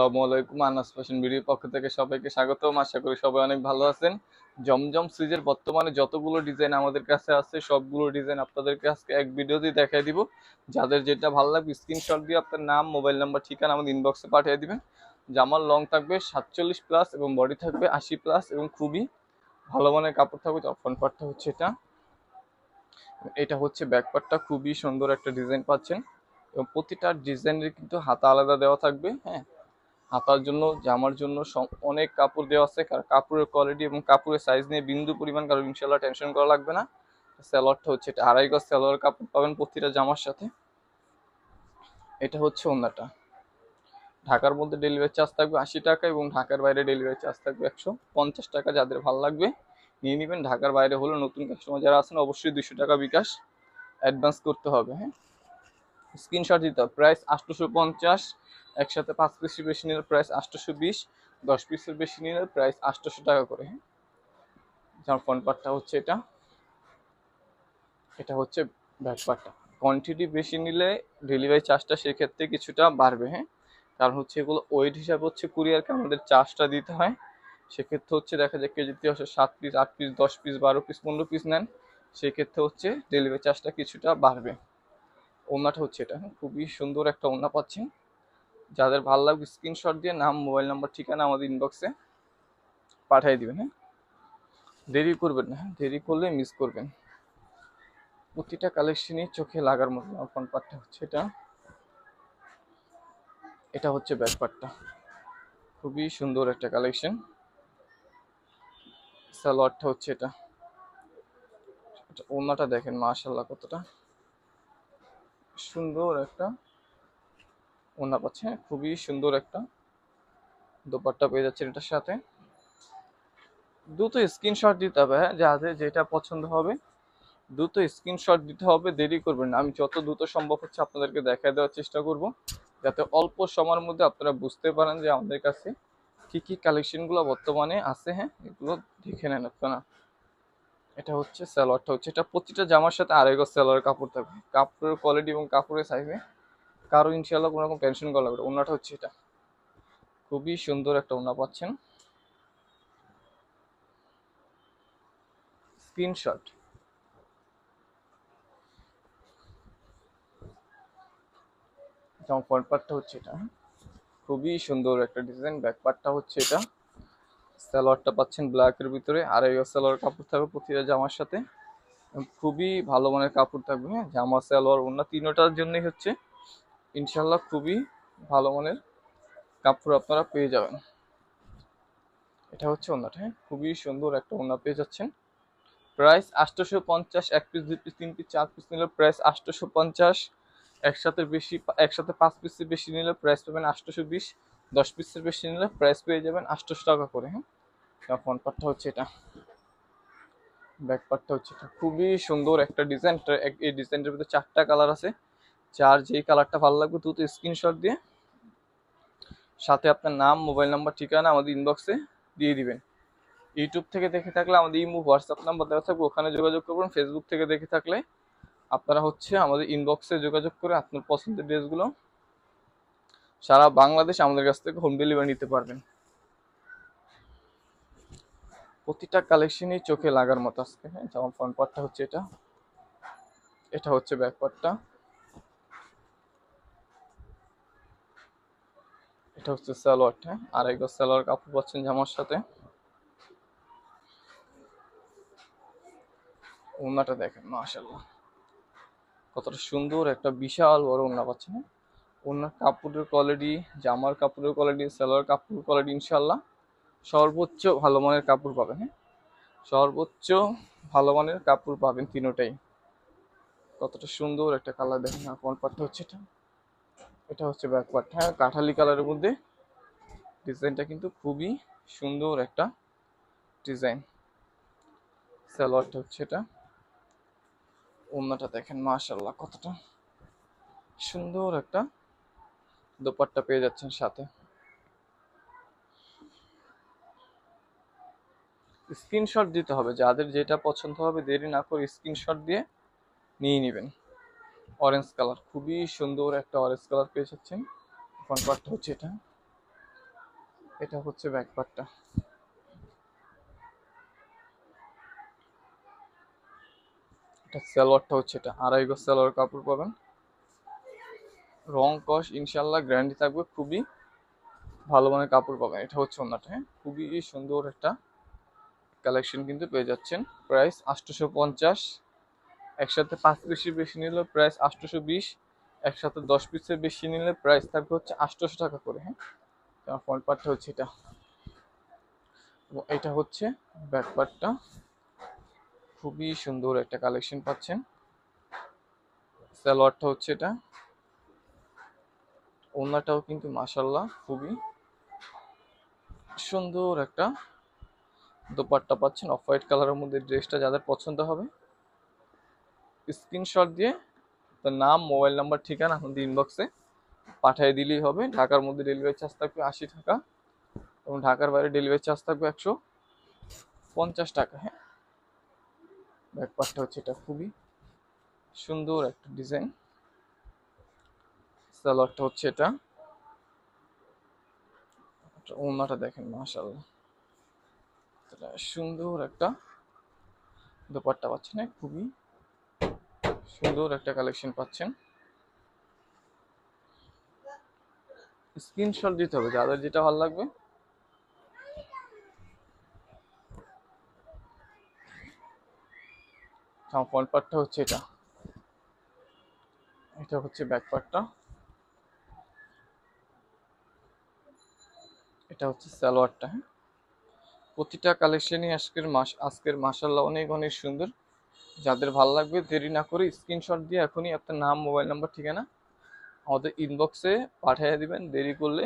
আসসালামু আলাইকুম, আনাস ফ্যাশন ভিডিওর পক্ষ থেকে সবাইকে স্বাগতম। আশা করি সবাই অনেক ভালো আছেন। জমজম সিরিজের বর্তমানে যতগুলো ডিজাইন আমাদের কাছে আছে, সবগুলো ডিজাইন আপনাদেরকে আজকে এক ভিডিওতেই দেখাই দিব। যাদের যেটা ভালো লাগবে স্ক্রিনশট দিয়ে আপনার নাম মোবাইল নাম্বার ঠিকানা আমাদের ইনবক্সে পাঠিয়ে দিবেন। জামার লং থাকবে সাতচল্লিশ প্লাস এবং বডি থাকবে আশি প্লাস এবং খুবই ভালো মানের কাপড় থাকবে ফ্রন্ট পার্টটা হচ্ছে এটা। এটা হচ্ছে ব্যাক পার্টটা খুবই সুন্দর একটা ডিজাইন পাচ্ছেন। এবং প্রতিটা ডিজাইনের কিন্তু হাতা আলাদা দেওয়া থাকবে হ্যাঁ। হাতার জন্য, জামার জন্য অনেক কাপড় দেওয়া আছে। কারণ কাপড়ের কোয়ালিটি এবং কাপড়ের সাইজ নিয়ে বিন্দু পরিমাণ কারণ ইনশাল্লাহ টেনশন করা লাগবে না। স্যালোয়ারটা হচ্ছে এটা। আড়াই গজ স্যালোয়ার কাপড় পাবেন প্রতিটা জামার সাথে। এটা হচ্ছে ওন্নাটা। ঢাকার মধ্যে ডেলিভারি চার্জ থাকবে আশি টাকা এবং ঢাকার বাইরে ডেলিভারি চার্জ থাকবে একশো পঞ্চাশ টাকা। যাদের ভালো লাগবে নিয়ে নেবেন। ঢাকার বাইরে হলে নতুন কাস্টমার যারা আছেন অবশ্যই দুশো টাকা বিকাশ অ্যাডভান্স করতে হবে হ্যাঁ। স্ক্রিনশট দিতে হবে। প্রাইস আটশোশো পঞ্চাশ। একসাথে পাঁচ পিসের বেশি নিলে প্রাইস আটশোশো বিশ দশ পিসের বেশি নিলে প্রাইস আটশোশো টাকা করে। হ্যাঁ যার ফ্রন্ট পার্টটা হচ্ছে এটা। এটা হচ্ছে ব্যাক পার্টটা কোয়ান্টিটি বেশি নিলে ডেলিভারি চার্জটা সেক্ষেত্রে কিছুটা বাড়বে হ্যাঁ? কারণ হচ্ছে এগুলো ওয়েট হিসাবে হচ্ছে কুরিয়ারকে আমাদের চার্জটা দিতে হয়। সেক্ষেত্রে হচ্ছে দেখা যায় কেজিতে হচ্ছে সাত পিস আট পিস দশ পিস বারো পিস পনেরো পিস নেন সেক্ষেত্রে হচ্ছে ডেলিভারি চার্জটা কিছুটা বাড়বে। ওনাটা হচ্ছে এটা হ্যাঁ, খুবই সুন্দর একটা ওনা পাচ্ছেন। যাদের ভালো লাগবে স্ক্রিনশট দিয়ে নাম মোবাইল নাম্বার ঠিকানা আমাদের ইনবক্সে পাঠিয়ে দিবেন হ্যাঁ? দেরি করবেন না হ্যাঁ? দেরি করলে মিস করবেন। প্রতিটা কালেকশনই চোখে লাগার মতো ফ্রন্ট পার্টটা হচ্ছে এটা। এটা হচ্ছে ব্যাক পার্টটা খুবই সুন্দর একটা কালেকশন সালোয়ারটা হচ্ছে এটা। এটা ওনাটা দেখেন মাশাল্লাহ কতটা সুন্দর একটা ওনা পাচ্ছে, খুবই সুন্দর একটা দোপাট্টা পেয়ে যাচ্ছেন এটার সাথে। দ্রুত স্ক্রিনশট দিতে হবে হ্যাঁ যাদের যেটা পছন্দ হবে। দ্রুত স্ক্রিনশট দিতে হবে, দেরি করবেন না। আমি যত দ্রুত সম্ভব হচ্ছে আপনাদেরকে দেখা দেওয়ার চেষ্টা করব, যাতে অল্প সময়ের মধ্যে আপনারা বুঝতে পারেন যে আমাদের কাছে কি কি কালেকশনগুলো বর্তমানে আছে হ্যাঁ এগুলো দেখে নেন আপনারা। এটা হচ্ছে সালোয়ারটা, হচ্ছে এটা প্রতিটা জামার সাথে আড়াই গজ সালোয়ার কাপড় থাকবে। কাপড়ের কোয়ালিটি এবং কাপড়ের সাইজে কারও ইনশাল্লাহ কোনো রকম টেনশন করা লাগবে। ওনাটা হচ্ছে এটা। খুবই সুন্দর একটা ওনা পাচ্ছেন। স্ক্রিনশট ফ্রন্ট পার্টটা হচ্ছে এটা। খুবই সুন্দর একটা ডিজাইন ব্যাক পার্টটা হচ্ছে এটা। সালোয়ারটা পাচ্ছেন ব্ল্যাকের ভিতরে। আড়াই গজ সালোয়ার কাপড় থাকবে প্রতিটা জামার সাথে। খুবই ভালো মানের কাপড় থাকবে হ্যাঁ। জামা, সালোয়ার অন্য তিনোটার জন্যই হচ্ছে। ইনশাল্লাহ খুবই ভালো মানের কাপড় আপনারা পেয়ে যাবেন। এটা হচ্ছে ওনাটা হ্যাঁ? খুবই সুন্দর একটা ওনা পেয়ে যাচ্ছেন। প্রাইস আটশোশো পঞ্চাশ এক পিস, দুই পিস, তিন পিস, চার পিস নিলে প্রাইস আটশোশো পঞ্চাশ একসাথে বেশি, একসাথে পাঁচ পিসের বেশি নিলে প্রাইস পাবেন আটশোশো বিশ দশ পিসের বেশি নিলে প্রাইস পেয়ে যাবেন আটশোশো টাকা করে হ্যাঁ? ফ্রন্ট পার্টটা হচ্ছে এটা। ব্যাক পার্টটা হচ্ছে এটা। খুবই সুন্দর একটা ডিজাইন এই ডিজাইনটার ভিতরে চারটা কালার আছে। যার যেই কালারটা ভালো লাগবে দ্রুত স্ক্রিনশট দিয়ে সাথে আপনার নাম মোবাইল নাম্বার ঠিকানা আমাদের ইনবক্সে দিয়ে দিবেন। ইউটিউব থেকে দেখে থাকলে আমাদের ইমো হোয়াটসঅ্যাপ নাম্বার দেওয়া থাকবে, ওখানে যোগাযোগ করবেন। ফেসবুক থেকে দেখে থাকলে আপনারা হচ্ছে আমাদের ইনবক্সে যোগাযোগ করে আপনার পছন্দের ড্রেসগুলো সারা বাংলাদেশ আমাদের কাছ থেকে হোম ডেলিভারি নিতে পারবেন। প্রতিটা কালেকশনই চোখে লাগার মতো আজকে হ্যাঁ যেমন ফ্রন্ট পার্টটা হচ্ছে এটা এটা হচ্ছে ব্যাক পার্টটা এটা হচ্ছে সালোয়ারটা আড়াই গজ সালোয়ার কাপড় পাচ্ছেন জামার সাথে। ওনাটা দেখেন মাশাল্লাহ কতটা সুন্দর, একটা বিশাল বড় ওনা পাচ্ছেন হ্যাঁ? ওনার কাপড়ের কোয়ালিটি জামার কাপড়ের কোয়ালিটি সালোয়ার কাপড়ের কোয়ালিটি ইনশাল্লাহ সর্বোচ্চ ভালো মানের কাপড় পাবেন হ্যাঁ? সর্বোচ্চ ভালো মানের কাপড় পাবেন তিনোটাই। কতটা সুন্দর একটা কালার দেখেন আর কোন পার্টটা হচ্ছে এটা। এটা হচ্ছে ব্যাক পার্ট হ্যাঁ কাঠালি কালারের মধ্যে ডিজাইনটা কিন্তু খুবই সুন্দর একটা ডিজাইন। সালোয়ারটা হচ্ছে এটা। ওন্নাটা দেখেন মাশাল্লাহ কতটা সুন্দর একটা দোপাট্টা পেয়ে যাচ্ছেন সাথে। স্ক্রিনশট দিতে হবে, যাদের যেটা পছন্দ হবে দেরি না করে স্ক্রিনশট দিয়ে নিয়ে নেবেন। অরেঞ্জ কালার খুবই সুন্দর একটা অরেঞ্জ কালার পেয়ে যাচ্ছেন। ফ্রন্ট পার্টটা হচ্ছে এটা। এটা হচ্ছে ব্যাকপারটা এটা সালোয়ারটা হচ্ছে এটা। আড়াই গজ সালোয়ার কাপড় পাবেন। রং কস ইনশাল্লাহ গ্যারান্টি থাকবে, খুবই ভালো মানের কাপড় পাবেন। এটা হচ্ছে ওনাটা হ্যাঁ? খুবই সুন্দর একটা কালেকশন কিন্তু পেয়ে যাচ্ছেন। প্রাইস আটশোশো পঞ্চাশ। একসাথে পাঁচ পিসের বেশি নিলে প্রাইস আটশোশো বিশ, একসাথে দশ পিসের বেশি নিলে প্রাইস থাকবে হচ্ছে আটশোশো টাকা করে হ্যাঁ? আমার ফ্রন্ট পার্টটা হচ্ছে এটা। এটা হচ্ছে ব্যাক পার্টটা খুবই সুন্দর একটা কালেকশন পাচ্ছেন। সালোয়ারটা হচ্ছে এটা। ওনাটাও কিন্তু মাসাল্লাহ খুবই সুন্দর একটা দোপাট্টা পাচ্ছেন। অফ হোয়াইট কালারের মধ্যে ড্রেসটা যাদের পছন্দ হবে স্ক্রিনশট দিয়ে তার নাম মোবাইল নাম্বার ঠিকানা আমাদের ইনবক্সে পাঠিয়ে দিলেই হবে। ঢাকার মধ্যে ডেলিভারি চার্জ থাকবে আশি টাকা এবং ঢাকার বাইরে ডেলিভারি চার্জ থাকবে একশো পঞ্চাশ টাকা হ্যাঁ? ব্যাকপারটা হচ্ছে এটা খুবই সুন্দর একটা ডিজাইন সালোয়ারটা হচ্ছে এটা। ওনাটা দেখেন মাশাল্লাহ সুন্দর একটা দোপাট্টা পাচ্ছেন হ্যাঁ? খুবই সুন্দর একটা কালেকশন পাচ্ছেন। স্ক্রিনশট দিতে হবে, যাদের যেটা ভালো লাগবে। ফ্রন্ট পার্টটা হচ্ছে এটা। এটা হচ্ছে ব্যাক পার্টটা এটা হচ্ছে সালোয়ারটা হ্যাঁ। প্রতিটা কালেকশনই আজকের মাস, আজকের মাসাল্লাহ অনেক অনেক সুন্দর। যাদের ভালো লাগবে দেরি না করে স্ক্রিনশট দিয়ে এখনই আপনার নাম মোবাইল নাম্বার ঠিকানা আমাদের ইনবক্সে পাঠিয়ে দিবেন। দেরি করলে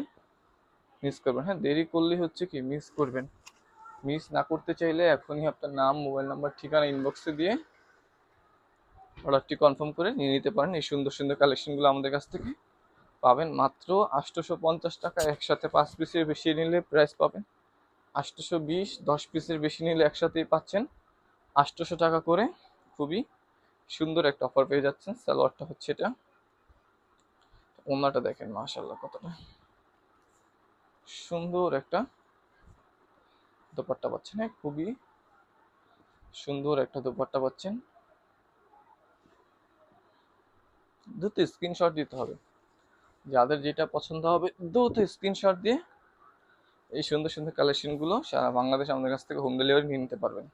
মিস করবেন। হ্যাঁ দেরি করলে হচ্ছে কি মিস করবেন। মিস না করতে চাইলে এখনই আপনার নাম মোবাইল নাম্বার ঠিকানা ইনবক্সে দিয়ে অর্ডারটি কনফার্ম করে নিয়ে নিতে পারেন। এই সুন্দর সুন্দর কালেকশনগুলো আমাদের কাছ থেকে পাবেন। মাত্র আটশোশো পঞ্চাশ টাকা একসাথে পাঁচ পিসের বেশি নিলে প্রাইস পাবেন। আটশোশো বিশ দশ পিসের বেশি নিলে একসাথেই পাচ্ছেন। আটশোশো টাকা করে খুবই সুন্দর একটা অফার পেয়ে যাচ্ছেন। সালোয়ারটা হচ্ছে এটা। ওনাটা দেখেন মাশাল্লাহ কতটা সুন্দর একটা দোপাট্টা পাচ্ছেন। হ্যাঁ খুবই সুন্দর একটা দোপাট্টা পাচ্ছেন। দ্রুত স্ক্রিনশট দিতে হবে। যাদের যেটা পছন্দ হবে, দ্রুত স্ক্রিনশট দিয়ে এই সুন্দর সুন্দর কালেকশনগুলো সারা বাংলাদেশ আমাদের কাছ থেকে হোম ডেলিভারি নিয়ে নিতে পারবেন।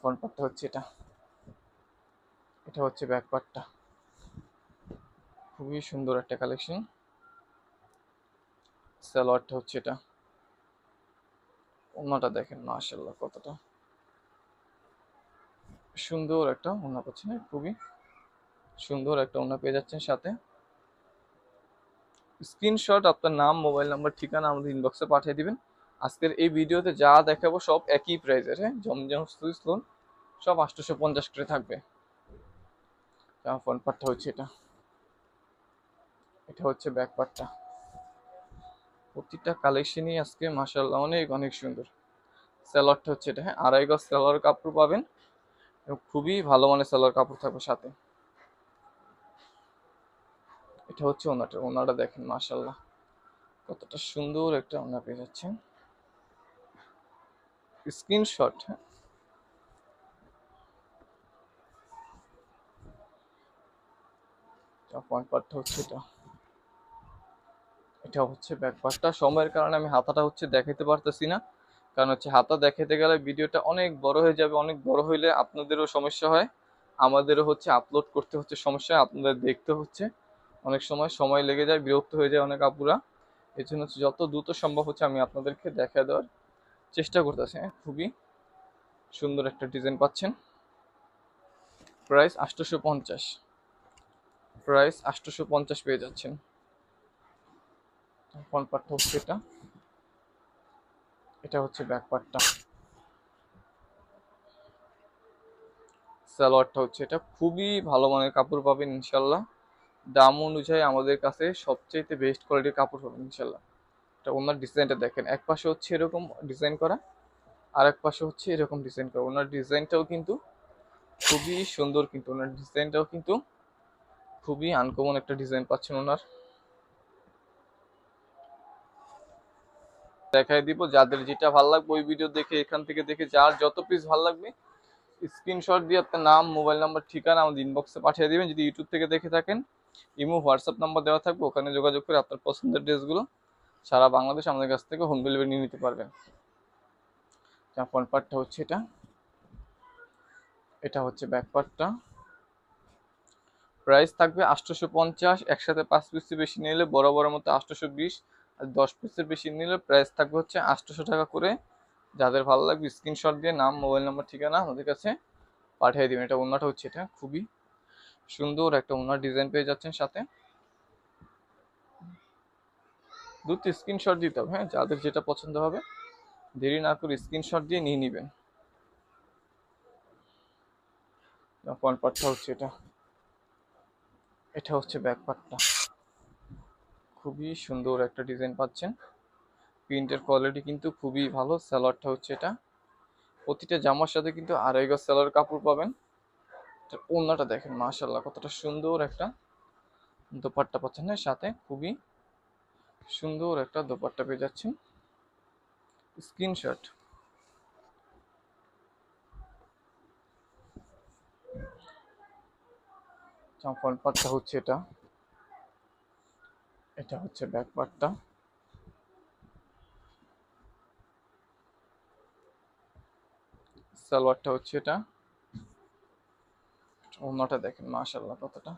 ফ্রন্ট পার্টটা হচ্ছে এটা। এটা হচ্ছে ব্যাক পার্টটা খুবই সুন্দর একটা কালেকশন সালোয়ারটা হচ্ছে এটা। ওনাটা দেখেন মাশাল্লাহ কতটা। সুন্দর একটা ওনা পাচ্ছেন, খুবই সুন্দর একটা ওনা পেয়ে যাচ্ছেন সাথে। স্ক্রিনশট আপনার নাম মোবাইল নাম্বার ঠিকানা আমাদের ইনবক্সে পাঠিয়ে দিবেন। আজকের এই ভিডিওতে যা দেখাবো সব একই প্রাইসের হ্যাঁ? জমজম সুইস লোন সব আটশোশো পঞ্চাশ করে থাকবে। ফোন পার্টটা হচ্ছে এটা। এটা হচ্ছে ব্যাক পার্টটা প্রতিটা কালেকশনই আজকে মাসাল্লাহ অনেক অনেক সুন্দর। স্যালোয়ারটা হচ্ছে এটা হ্যাঁ? আড়াই গজ স্যালোয়ার কাপড় পাবেন এবং খুবই ভালো মানের স্যালোয়ার কাপড় থাকবে সাথে। এটা হচ্ছে ওনাটা ওনাটা দেখেন মাসাল্লাহ কতটা সুন্দর একটা ওনা পেয়ে যাচ্ছেন। স্ক্রিনশট হ্যাঁ। ফ্রন্ট পার্টটা হচ্ছে এটা। এটা হচ্ছে ব্যাক পার্টটা সময়ের কারণে আমি হাতাটা হচ্ছে দেখাতে পারতেছি না। কারণ হচ্ছে হাতা দেখাতে গেলে ভিডিওটা অনেক বড় হয়ে যাবে। অনেক বড় হইলে আপনাদেরও সমস্যা হয়। আমাদেরও হচ্ছে আপলোড করতে হচ্ছে সমস্যা আপনাদের দেখতে হচ্ছে। অনেক সময় সময় লেগে যায়, বিরক্ত হয়ে যায় অনেক আপুরা। এই জন্য হচ্ছে যত দ্রুত সম্ভব হচ্ছে আমি আপনাদেরকে দেখা দেওয়ার চেষ্টা করতেছে, খুবই সুন্দর একটা ডিজাইন পাচ্ছেন। প্রাইস আটশোশো পঞ্চাশ। প্রাইস আটশোশো পঞ্চাশ পেয়ে যাচ্ছেন। পার্টটা হচ্ছে এটা। এটা হচ্ছে ব্যাক পার্টটা সালোয়ারটা হচ্ছে এটা। খুবই ভালো মানের কাপড় পাবেন ইনশাল্লাহ। দাম অনুযায়ী আমাদের কাছে সবচেয়ে বেস্ট কোয়ালিটির কাপড় পাবেন ইনশাল্লাহ। এটা ওনার ডিজাইনটা দেখেন। এক পাশে হচ্ছে এরকম ডিজাইন করা, আর এক পাশে হচ্ছে এরকম ডিজাইন করা। ওনার ডিজাইনটাও কিন্তু খুবই সুন্দর কিন্তু, ওনার ডিজাইনটাও কিন্তু খুবই আনকমন একটা ডিজাইন পাচ্ছেন ওনার। দেখাই দিব, যাদের যেটা ভালো লাগবে ওই ভিডিও দেখে, এখান থেকে দেখে যার যত পিস ভালো লাগবে স্ক্রিনশট দিয়ে আপনার নাম মোবাইল নাম্বার ঠিকানা আমাদের ইনবক্সে পাঠিয়ে দেবেন। যদি ইউটিউব থেকে দেখে থাকেন, ইমো হোয়াটসঅ্যাপ নাম্বার দেওয়া থাকবে, ওখানে যোগাযোগ করে আপনার পছন্দের ড্রেসগুলো সারা বাংলাদেশ আমাদের কাছ থেকে হোম ডেলিভারি নিয়ে নিতে পারবেন ফ্রন্ট পার্টটা হচ্ছে এটা। এটা হচ্ছে ব্যাক পার্টটা প্রাইস থাকবে আটশোশো পঞ্চাশ, একসাথে পাঁচ পিসের বেশি নিলে বড় বড় মতো আটশোশো বিশ, আর দশ পিসের বেশি নিলে প্রাইস থাকবে হচ্ছে আটশোশো টাকা করে। যাদের ভালো লাগবে স্ক্রিনশট দিয়ে নাম মোবাইল নাম্বার ঠিকানা আমাদের কাছে পাঠিয়ে দিবেন। এটা ওনাটা হচ্ছে এটা, খুবই সুন্দর একটা ওনার ডিজাইন পেয়ে যাচ্ছেন সাথে। দুটো স্ক্রিনশট দিতে হবে হ্যাঁ? যাদের যেটা পছন্দ হবে, দেরি না করে স্ক্রিনশট দিয়ে নিয়ে নেবেন। ফ্রন্ট পার্টটা হচ্ছে এটা। এটা হচ্ছে ব্যাক পার্টটা খুবই সুন্দর একটা ডিজাইন পাচ্ছেন। প্রিন্টের কোয়ালিটি কিন্তু খুবই ভালো স্যালোয়ারটা হচ্ছে এটা। প্রতিটা জামার সাথে কিন্তু আড়াই গজ স্যালোয়ার কাপড় পাবেন। ওনাটা দেখেন মাশাল্লাহ কতটা সুন্দর একটা দোপাট্টা পাচ্ছেন না সাথে খুবই সুন্দর একটা দোপাট্টা পেয়ে যাচ্ছেন। স্ক্রিনশট। ফ্রন্ট পার্টটা হচ্ছে এটা। এটা হচ্ছে ব্যাক পার্টটা সালোয়ারটা হচ্ছে এটা। ওনাটা দেখেন মাশাল্লাহ কতটা।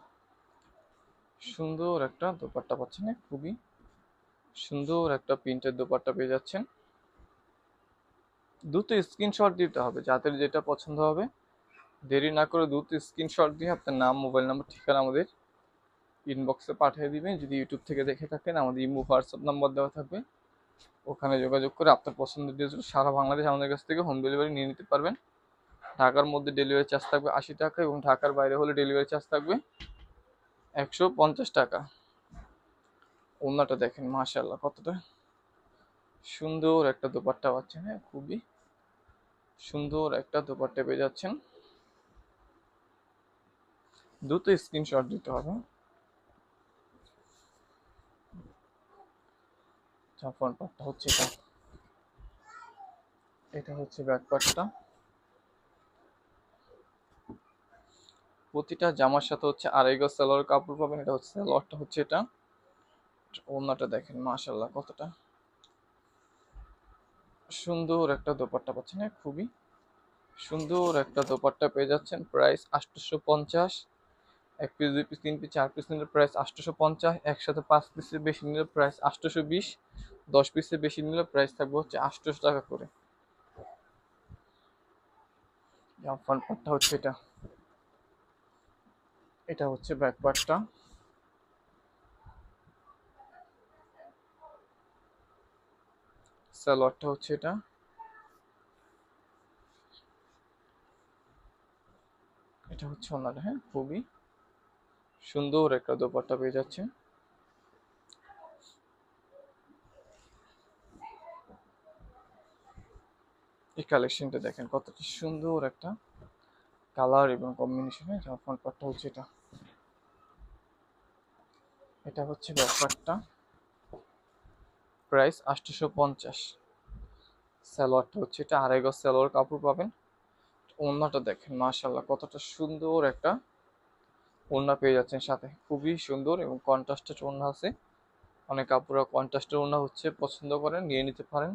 সুন্দর একটা দোপাট্টা পাচ্ছেন, খুবই সুন্দর একটা প্রিন্টের দোপাট্টা পেয়ে যাচ্ছেন। দুটো স্ক্রিনশট দিতে হবে, যাদের যেটা পছন্দ হবে। দেরি না করে দুটো স্ক্রিনশট দিয়ে আপনার নাম, মোবাইল নাম্বার, ঠিকানা আমাদের ইনবক্সে পাঠিয়ে দিবেন। যদি ইউটিউব থেকে দেখে থাকেন, আমাদের ইমো হোয়াটসঅ্যাপ নাম্বার দেওয়া থাকবে। ওখানে যোগাযোগ করে আপনার পছন্দের ড্রেসগুলো সারা বাংলাদেশ আমাদের কাছ থেকে হোম ডেলিভারি নিয়ে নিতে পারবেন। ঢাকার মধ্যে ডেলিভারি চার্জ থাকবে আশি টাকা এবং ঢাকার বাইরে হলে ডেলিভারি চার্জ থাকবে একশো পঞ্চাশ টাকা। ওনাটা দেখেন মাশাল্লাহ কতটা সুন্দর একটা দোপাট্টা পাচ্ছেন হ্যাঁ খুবই সুন্দর একটা দোপাট্টা পেয়ে যাচ্ছেন। দুটো স্ক্রিনশট দিতে হবে। ফ্রন্ট পার্টটা হচ্ছে এটা। এটা হচ্ছে ব্যাক পার্টটা প্রতিটা জামার সাথে হচ্ছে আড়াই গজ সালোয়ার কাপড় পাবেন, এটা হচ্ছে সালোয়ারটা হচ্ছে এটা। ওনাটা দেখেন মাশাল্লাহ কতটা সুন্দর একটা দোপাট্টা পাচ্ছেন হ্যাঁ খুবই সুন্দর একটা দোপাট্টা পেয়ে যাচ্ছেন, প্রাইস আটশোশো পঞ্চাশ, এক পিস দুই পিস তিন পিস চার পিস নিলে প্রাইস আটশোশো পঞ্চাশ, একসাথে পাঁচ পিসের বেশি নিলে প্রাইস আটশোশো বিশ, দশ পিসের বেশি নিলে প্রাইস থাকবে হচ্ছে আটশোশো টাকা করে। ফ্রন্ট পার্টটা হচ্ছে এটা। এটা হচ্ছে ব্যাক পার্টটা সালোয়ারটা হচ্ছে এটা। এটা হচ্ছে ওনাটা হ্যাঁ খুবই সুন্দর একটা দোপাট্টা পেয়ে যাচ্ছে এই কালেকশনটা দেখেন, কতটা সুন্দর একটা কালার এবং কম্বিনেশনে ফ্রন্ট পার্টটা হচ্ছে এটা। এটা হচ্ছে ব্যাপারটা প্রাইস আটশোশো পঞ্চাশ। সালোয়ারটা হচ্ছে এটা আড়াই গজ সালোয়ার কাপড় পাবেন। ওড়নাটা দেখেন মাশাল্লাহ কতটা সুন্দর একটা ওড়না পেয়ে যাচ্ছেন সাথে। খুবই সুন্দর এবং কন্ট্রাস্টেড ওড়না আছে। অনেক কাপড়রা কন্ট্রাস্টের ওড়না হচ্ছে, পছন্দ করেন, নিয়ে নিতে পারেন।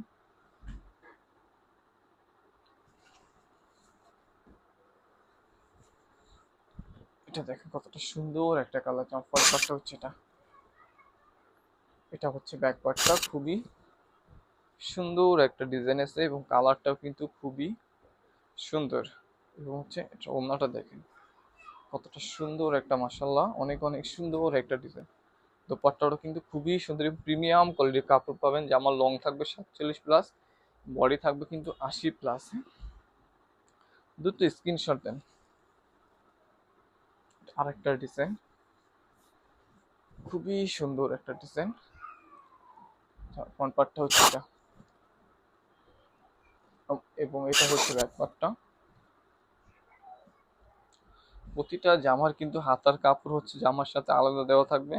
এটা দেখেন, কতটা সুন্দর একটা কালার ফ্রন্ট পার্টটা হচ্ছে এটা। এটা হচ্ছে ব্যাক পার্টটা খুবই সুন্দর একটা ডিজাইন আছে এবং কালারটাও কিন্তু খুবই সুন্দর। এবং হচ্ছে এটা ওড়নাটা দেখেন, কতটা সুন্দর একটা মাসাল্লাহ অনেক অনেক সুন্দর একটা ডিজাইন দোপাট্টাটা কিন্তু খুবই সুন্দর প্রিমিয়াম কোয়ালিটির কাপড় পাবেন জামার লং থাকবে সাতচল্লিশ প্লাস বডি থাকবে কিন্তু আশি প্লাস দুটো স্ক্রিনশট দেন। আরেকটা ডিজাইন খুবই সুন্দর একটা ডিজাইন ফ্রন্ট পার্টটা হচ্ছে এটা। এবং এটা হচ্ছে ব্যাক পার্টটা। প্রতিটা জামার কিন্তু হাতার কাপড় হচ্ছে জামার সাথে আলাদা দেওয়া থাকবে।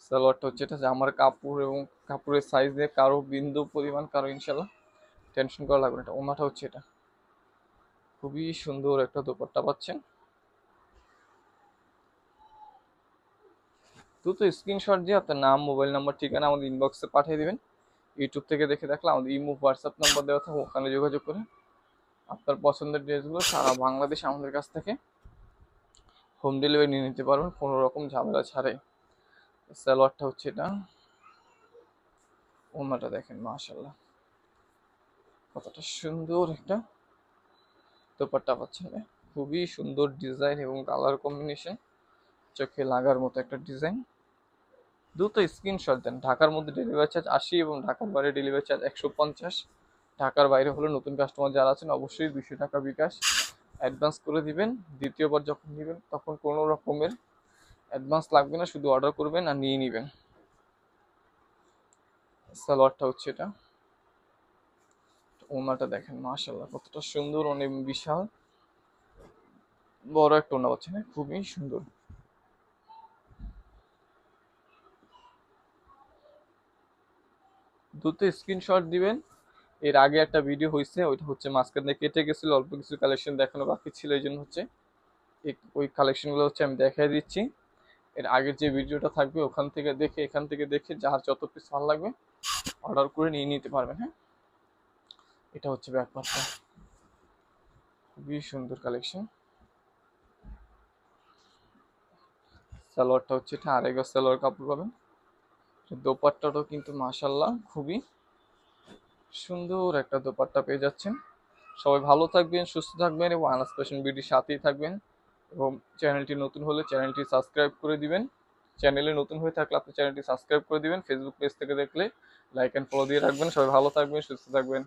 সালোয়ারটা হচ্ছে এটা জামার কাপড় এবং কাপড়ের সাইজ দিয়ে কারও বিন্দু পরিমাণ, কারও ইনশাল্লাহ টেনশন করা লাগবে না। এটা ওনাটা হচ্ছে এটা। খুবই সুন্দর একটা দোপাট্টা পাচ্ছেন। দ্রুত স্ক্রিনশট দিয়ে আপনার নাম মোবাইল নাম্বার ঠিকানা আমাদের ইনবক্সে পাঠিয়ে দেবেন। ইউটিউব থেকে দেখে দেখলে আমাদের ইমো হোয়াটসঅ্যাপ নাম্বার দেওয়া থাকে ওখানে যোগাযোগ করে আপনার পছন্দের ড্রেসগুলো সারা বাংলাদেশ আমাদের কাছ থেকে হোম ডেলিভারি নিয়ে নিতে পারবেন, কোনো রকম ঝামেলা ছাড়াই। সালোয়ারটা হচ্ছে এটা। ওনাটা দেখেন মাশাল্লাহ কতটা সুন্দর একটা দোপাট্টা পাচ্ছেন? খুবই সুন্দর ডিজাইন এবং কালার কম্বিনেশন চোখে লাগার মতো একটা ডিজাইন দ্রুত স্ক্রিনশট দেন। ঢাকার মধ্যে ডেলিভারি চার্জ আশি এবং ঢাকার বাইরে ডেলিভারি চার্জ একশো পঞ্চাশ। ঢাকার বাইরে হলে নতুন কাস্টমার যারা আছেন, অবশ্যই দুশো টাকা বিকাশ অ্যাডভান্স করে দিবেন। দ্বিতীয়বার যখন নেবেন, তখন কোনো রকমের অ্যাডভান্স লাগবে না, শুধু অর্ডার করবেন আর নিয়ে নেবেন। সালোয়ারটা হচ্ছে এটা। ওনাটা দেখেন মাশাল্লাহ কতটা সুন্দর, অনেক বিশাল। বড় একটা ওনা পাচ্ছে না খুবই সুন্দর। দ্রুত স্ক্রিনশট দিবেন। এর আগে একটা ভিডিও হয়েছে ওইটা হচ্ছে মাঝখানে কেটে গেছিল, অল্প কিছু কালেকশন দেখানো বাকি ছিল এই জন্য হচ্ছে ওই কালেকশনগুলো হচ্ছে আমি দেখাই দিচ্ছি। এর আগের যে ভিডিওটা থাকবে, ওখান থেকে দেখে, এখান থেকে দেখে যার যত পিস ভালো লাগবে অর্ডার করে নিয়ে নিতে পারবেন হ্যাঁ? এটা হচ্ছে ব্যাপারটা। খুবই সুন্দর কালেকশন সালোয়ারটা হচ্ছে এটা আড়াই সালোয়ার কাপড় পাবেন। দোপাট্টাটাও কিন্তু মাসাল্লাহ খুবই সুন্দর একটা দোপাট্টা পেয়ে যাচ্ছেন। সবাই ভালো থাকবেন, সুস্থ থাকবেন এবং আনাস ফ্যাশন বিউটির সাথেই থাকবেন এবং চ্যানেলটি নতুন হলে চ্যানেলটি সাবস্ক্রাইব করে দিবেন। চ্যানেলে নতুন হয়ে থাকলে আপনি চ্যানেলটি সাবস্ক্রাইব করে দিবেন। ফেসবুক পেজ থেকে দেখলে লাইক অ্যান্ড ফলো দিয়ে রাখবেন। সবাই ভালো থাকবেন, সুস্থ থাকবেন।